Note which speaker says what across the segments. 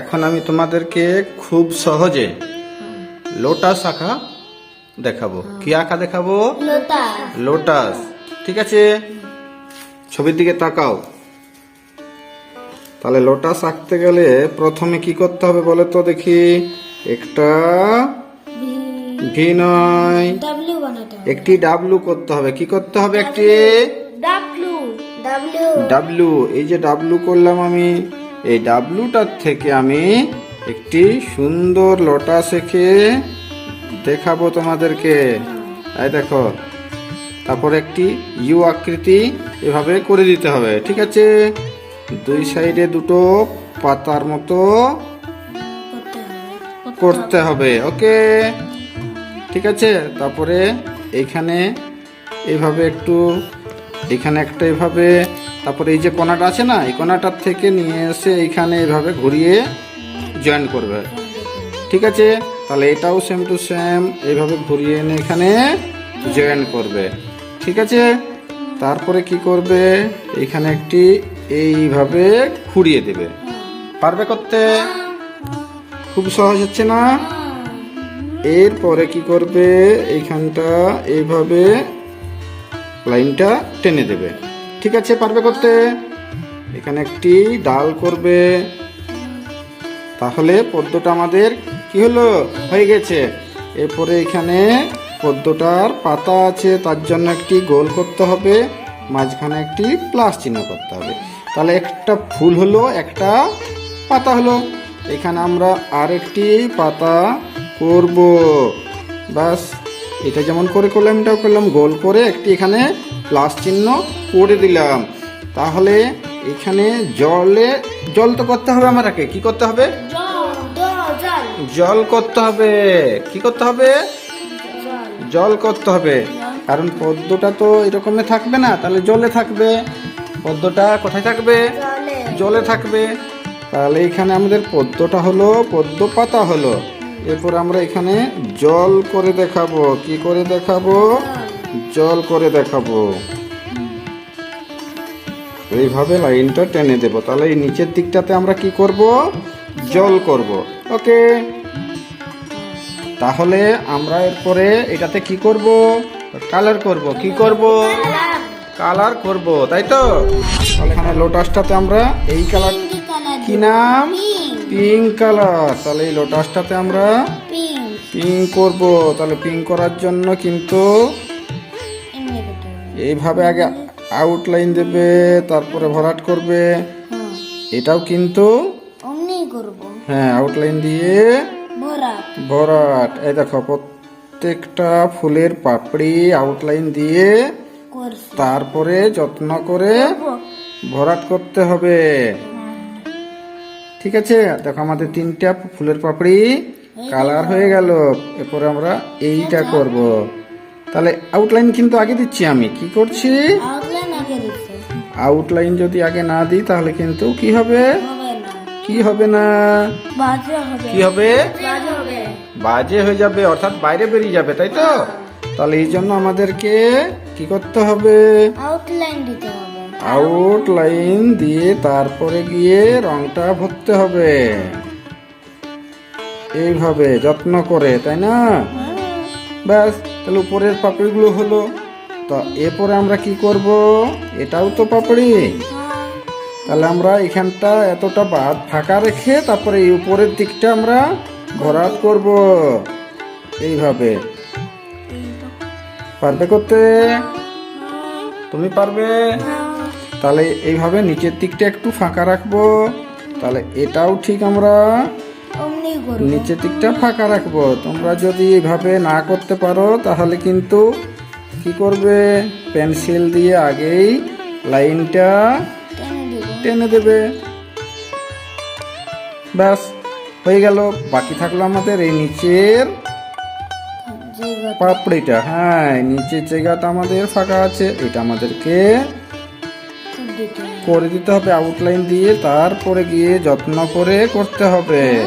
Speaker 1: এখন আমি তোমাদেরকে খুব সহজে লোটাস আঁকা দেখাবো। কি আঁকা দেখাবো?
Speaker 2: লোটাস।
Speaker 1: ঠিক আছে? ছবির দিকে তাকাও। তাহলে লোটাস আঁকতে গেলে প্রথমে কি করতে হবে বলে তো দেখি। একটা ভি নয়। একটি ডাব্লু করতে হবে। কি করতে হবে একটি?
Speaker 2: ডাব্লিউ ডাব্লিউ
Speaker 1: ডাব্লু এই যে ডাব্লু করলাম আমি। এই ডাবলুটার থেকে আমি একটি সুন্দর লোটাস এঁকে দেখাবো তোমাদেরকে। এই দেখো, তারপর একটি ইউ আকৃতি এভাবে করে দিতে হবে, ঠিক আছে? দুই সাইডে দুটো পাতার মতো
Speaker 2: করতে হবে,
Speaker 1: ওকে? ঠিক আছে? তারপরে এইখানে এভাবে একটু, এখানে একটা এইভাবে তারপরে এই যে কোনাটা আছে না, এই কোনাটার থেকে নিয়ে এসে এইখানে এইভাবে ঘুরিয়ে জয়েন করবে। ঠিক আছে? তাহলে এটাও সেম টু সেম এইভাবে ঘুরিয়ে এনে এখানে জয়েন করবে। ঠিক আছে? তারপরে কি করবে? এখানে একটি এইভাবে ঘুরিয়ে দেবে। পারবে করতে? খুব সহজ হচ্ছে না? এরপরে কি করবে? এইখানটা এইভাবে লাইনটা টেনে দেবে। ঠিক আছে, পারবে করতে? এখানে একটি ডাল করবে। তাহলে পদ্মটা আমাদের কি হলো? হয়ে গেছে। এরপরে এখানে পদ্মটার পাতা আছে, তার জন্য একটি গোল করতে হবে। মাঝখানে একটি প্লাস চিহ্ন করতে হবে। তাহলে একটা ফুল হলো, একটা পাতা হলো। এখানে আমরা আরেকটি পাতা করব। বাস এটা যেমন করে করলাম এটাও করলাম। গোল করে একটি এখানে প্লাস চিহ্ন করে দিলাম। তাহলে এখানে জলে জল তো করতে হবে আমাকে কি করতে হবে?
Speaker 2: জল
Speaker 1: করতে হবে। কি করতে হবে?
Speaker 2: জল
Speaker 1: করতে হবে। কারণ পদ্মটা তো এরকমে থাকবে না তাহলে জলে থাকবে। পদ্মটা কোথায় থাকবে?
Speaker 2: জলে।
Speaker 1: থাকবে। তাহলে এখানে আমাদের পদ্মটা হলো পদ্ম পাতা হলো। এরপর আমরা এখানে জল করে দেখাবো। কি করে দেখাবো? জল করে দেখাবো। এইভাবে লাইনটা টেনে দেবো। তাহলে এই নিচের দিকটাতে আমরা কি করব? জল করব। ওকে। তাহলে আমরা এরপরে এটাতে কি করব? কালার করব। কি করব? কালার করব। তাই তো? এখানে লোটাসটাতে আমরা এই কালার
Speaker 2: কি
Speaker 1: নাম?
Speaker 2: পিঙ্ক
Speaker 1: কালার তাহলে এই লোটাসটাতে আমরা
Speaker 2: পিঙ্ক
Speaker 1: করব। তাহলে পিঙ্ক করার জন্য কিন্তু এইভাবে আগে আউটলাইন দেবে তারপরে ভরাট করবে।
Speaker 2: হ্যাঁ।
Speaker 1: এটাও কিন্তু হ্যাঁ আউটলাইন দিয়ে ভরাট। এই দেখো প্রত্যেকটা ফুলের পাপড়ি আউটলাইন দিয়ে তারপরে যত্ন করে ভরাট করতে হবে। ঠিক আছে? দেখো আমাদের তিনটা ফুলের পাপড়ি কালার হয়ে গেল। এরপরে আমরা এইটা করব। তাহলে আউটলাইন কিন্তু আগে দিচ্ছি আমি। কি করছি?
Speaker 2: আউটলাইন
Speaker 1: যদি আগে না দিই তাহলে কিন্তু কি হবে? কি হবে না? কি হবে?
Speaker 2: বাজে
Speaker 1: হয়ে যাবে অর্থাৎ বাইরে বেরিয়ে যাবে তাই তো? তাহলে এই জন্য আমাদেরকে কি করতে হবে?
Speaker 2: আউটলাইন
Speaker 1: আউটলাইন দিয়ে তারপরে গিয়ে রংটা ভরতে হবে। এইভাবে যত্ন করে, তাই না? ব্যাস, তাহলে উপরের পাপড়িগুলো হলো। তো এরপরে আমরা কি করব? এটাও তো পাপড়ি। তাহলে আমরা এখানটা এতটা বাদ ফাঁকা রেখে তারপরে এই উপরের দিকটা আমরা ভরাট করব। এইভাবে। পারবে করতে? তুমি পারবে? তাহলে এইভাবে নিচের দিকটা একটু ফাঁকা রাখব। তাহলে এটাও ঠিক আমরা নিচের দিকটা ফাঁকা রাখব। তোমরা যদি এইভাবে না করতে পারো তাহলে কিন্তু কি করবে? পেন্সিল দিয়ে আগেই লাইনটা
Speaker 2: টেনে দেবে।
Speaker 1: ব্যাস হয়ে গেল। বাকি থাকল আমাদের এই নিচের পাপড়িটা। হ্যাঁ নিচের জায়গাটা আমাদের ফাঁকা আছে। এটা আমাদেরকে করে দিতে হবে আউটলাইন দিয়ে তারপরে গিয়ে যত্ন করে করতে হবে।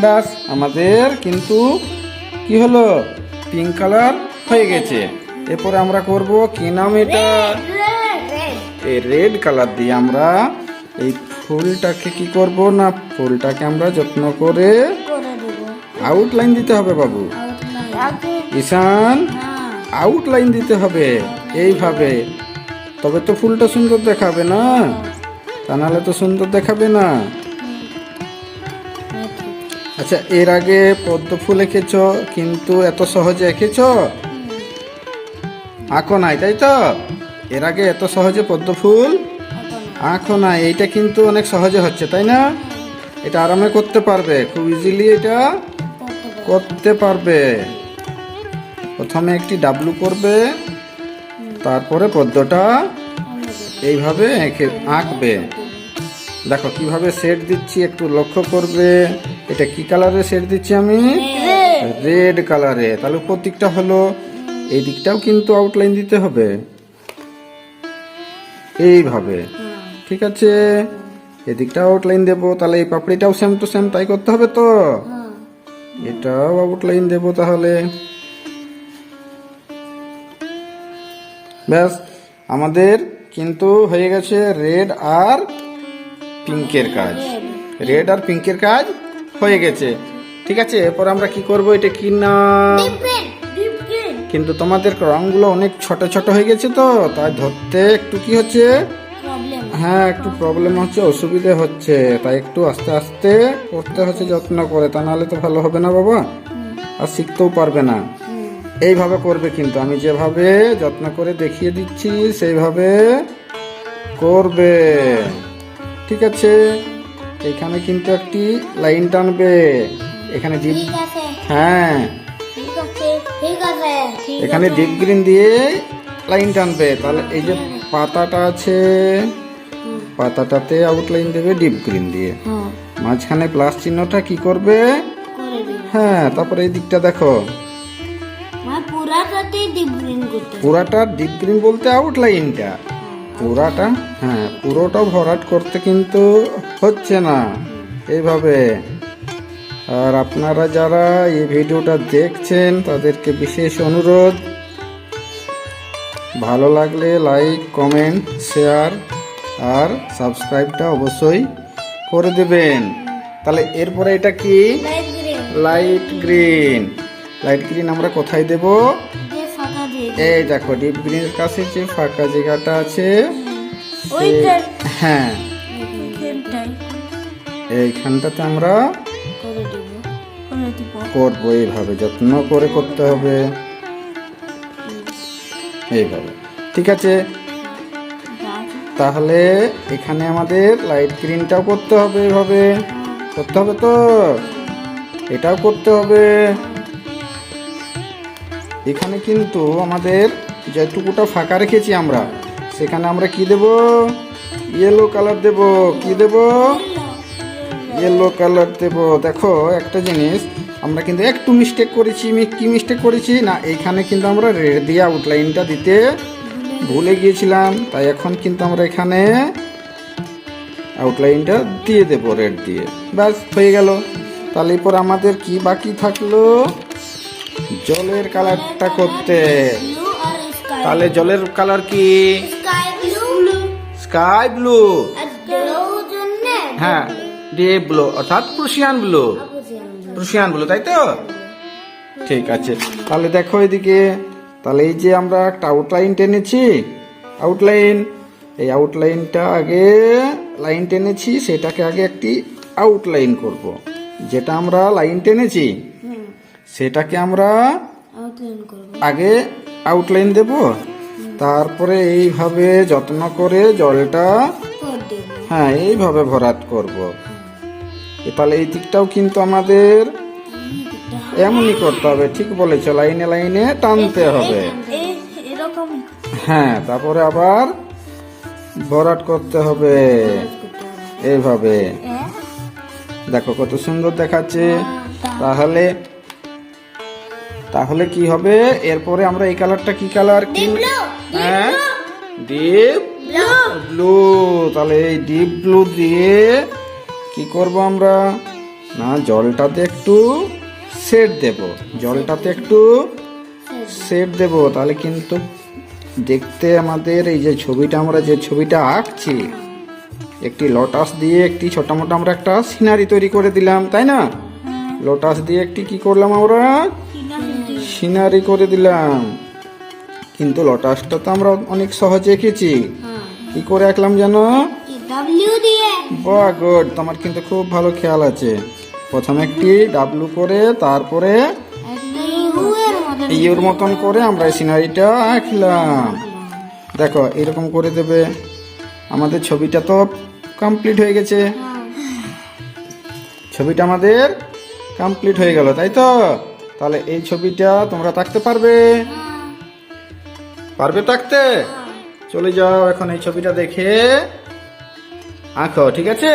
Speaker 1: ব্যাস আমাদের কিন্তু কি হলো? পিঙ্ক কালার হয়ে গেছে। এরপরে আমরা করব কি নাম এটা? এই রেড কালার দিয়ে আমরা এই ফুলটাকে কি করব না ফুলটাকে আমরা যত্ন করে আউটলাইন দিতে হবে বাবু। ঈশান
Speaker 2: হ্যাঁ।
Speaker 1: আউটলাইন দিতে হবে। এইভাবে। তবে তো ফুলটা সুন্দর দেখাবে না। তা নাহলে তো সুন্দর দেখাবে না। আচ্ছা এর আগে পদ্ম ফুল এঁকেছ, কিন্তু এত সহজে এঁকেছ? আঁকো নাই, তাই তো? এর আগে এত সহজে পদ্ম ফুল আঁকো না এইটা কিন্তু অনেক সহজে হচ্ছে, তাই না? এটা আরামে করতে পারবে, খুব ইজিলি এটা
Speaker 2: করতে পারবে।
Speaker 1: প্রথমে একটি ডাবলু করবে। তারপরে পদ্মটা এইভাবে এঁকে আঁকবে। দেখো কীভাবে সেট দিচ্ছি একটু লক্ষ্য করবে। এটা কি কালারে সেট দিচ্ছি আমি? রেড কালারে। তাহলে উপর দিকটা হলো এই দিকটাও কিন্তু আউটলাইন দিতে হবে। এইভাবে। ঠিক আছে? এদিকটাও আউটলাইন দেবো। তাহলে এই পাপড়িটাও সেম টু সেম তাই করতে হবে তো?
Speaker 2: হ্যাঁ।
Speaker 1: এটাও আউটলাইন দেবো তাহলে। ব্যাস আমাদের কিন্তু হয়ে গেছে রেড আর পিঙ্কের কাজ। রেড আর পিঙ্কের কাজ হয়ে গেছে। ঠিক আছে এরপর আমরা কি করব? এটা কি না? কিন্তু তোমাদের রংগুলো অনেক ছোট ছোট হয়ে গেছে তো তাই ধরতে একটু কি হচ্ছে? হ্যাঁ একটু প্রবলেম হচ্ছে অসুবিধে হচ্ছে তাই একটু আস্তে আস্তে করতে হচ্ছে যত্ন করে তা নাহলে তো ভালো হবে না বাবা। আর শিখতেও পারবে না। এইভাবে করবে কিন্তু। আমি যেভাবে যত্ন করে দেখিয়ে দিচ্ছি সেইভাবে করবে। ঠিক আছে? এখানে কিন্তু একটি লাইন টানবে। এখানে ডিপ হ্যাঁ। এখানে ডিপ গ্রিন দিয়ে লাইন টানবে। তাহলে এই যে পাতাটা আছে পাতাটাতে আউটলাইন দেবে ডিপ গ্রিন দিয়ে।
Speaker 2: হ্যাঁ।
Speaker 1: মাঝখানে প্লাস চিহ্নটা কি করবে? হ্যাঁ তারপরে এই দিকটা দেখো। পুরাটা ডিপ গ্রিন বলতে আউটলাইনটা পুরাটা হ্যাঁ পুরোটা ভরাট করতে কিন্তু হচ্ছে না। এইভাবে। আর আপনারা যারা এই ভিডিওটা দেখছেন তাদেরকে বিশেষ অনুরোধ ভালো লাগলে লাইক কমেন্ট শেয়ার আর সাবস্ক্রাইবটা অবশ্যই করে দেবেন। তাহলে এরপরে এটা কি?
Speaker 2: লাইট গ্রিন
Speaker 1: লাইট গ্রিন আমরা কোথায় দেব? এই দেখো ডিপ গ্রিনের কাছে যে ফাঁকা জায়গাটা আছে হ্যাঁ। এইখানটাতে আমরা করব এইভাবে যত্ন করে করতে হবে। এইভাবে। ঠিক আছে? তাহলে এখানে আমাদের লাইট গ্রিনটাও করতে হবে এইভাবে। করতে হবে তো? এটাও করতে হবে। এখানে কিন্তু আমাদের যেটুকুটা ফাঁকা রেখেছি আমরা, সেখানে আমরা কি দেব? ইয়েলো কালার দেব। কি দেব? ইয়েলো কালার দেব। দেখো, একটা জিনিস, আমরা কিন্তু একটু মিস্টেক করেছি। কি মিস্টেক করেছি? না এইখানে কিন্তু আমরা রেড দিয়ে আউটলাইনটা দিতে ভুলে গিয়েছিলাম, তাই এখন কিন্তু আমরা এখানে আউটলাইনটা দিয়ে দেব রেড দিয়ে। ব্যাস, হয়ে গেল। তাহলে এরপর আমাদের কি বাকি থাকল? জলের কালারটা করতে। তাহলে জলের কালার কি?
Speaker 2: Sky blue.
Speaker 1: হ্যাঁ ডিপ ব্লু, অর্থাৎ প্রুশিয়ান ব্লু। প্রুশিয়ান ব্লু, তাই তো? ঠিক আছে। তাহলে দেখো এদিকে। তাহলে এই যে আমরা একটা আউটলাইন টেনেছি। আউটলাইন এই আউটলাইনটা আগে লাইন টেনেছি, সেটাকে আগে একটি আউটলাইন করব। যেটা আমরা লাইন টেনেছি। সেটাকে আমরা আগে আউটলাইন দেব। তারপরে এইভাবে যত্ন করে জলটা হ্যাঁ এইভাবে ভরাট করব। তাহলে এই দিকটাও কিন্তু আমাদের এমনই করতে হবে ঠিক বলেছ লাইনে লাইনে টানতে হবে। হ্যাঁ তারপরে আবার ভরাট করতে হবে। এইভাবে। দেখো কত সুন্দর দেখাচ্ছে। তাহলে তাহলে কি হবে? এরপরে আমরা এই কালারটা কি কালার? কি হ্যাঁ? ডিপ ব্লু তাহলে এই ডিপ ব্লু দিয়ে কি করব আমরা? না জলটাতে একটু সেট দেব। জলটাতে একটু সেট দেব। তাহলে কিন্তু দেখতে আমাদের এই যে ছবিটা আমরা যে ছবিটা আঁকছি একটি লটাস দিয়ে একটি ছোট মোটো আমরা একটা সিনারি তৈরি করে দিলাম তাই না? লোটাস দিয়ে একটি কি করলাম আমরা? সিনারি করে দিলাম। কিন্তু লটাসটা তো আমরা অনেক সহজে এঁকেছি। কি করে আঁকলাম জানো?
Speaker 2: ডাব্লিউ দিয়ে।
Speaker 1: বাহ গুড তোমার কিন্তু খুব ভালো খেয়াল আছে। প্রথমে একটি ডাবলু করে তারপরে ইউর মতন করে আমরা এই সিনারিটা আঁকলাম। দেখো এরকম করে দেবে। আমাদের ছবিটা তো কমপ্লিট হয়ে গেছে। ছবিটা আমাদের কমপ্লিট হয়ে গেল তাই তো? তাহলে এই ছবিটা তোমরা থাকতে পারবে। পারবে থাকতে? চলে যাও এখন এই ছবিটা দেখে। আঁকো ঠিক আছে?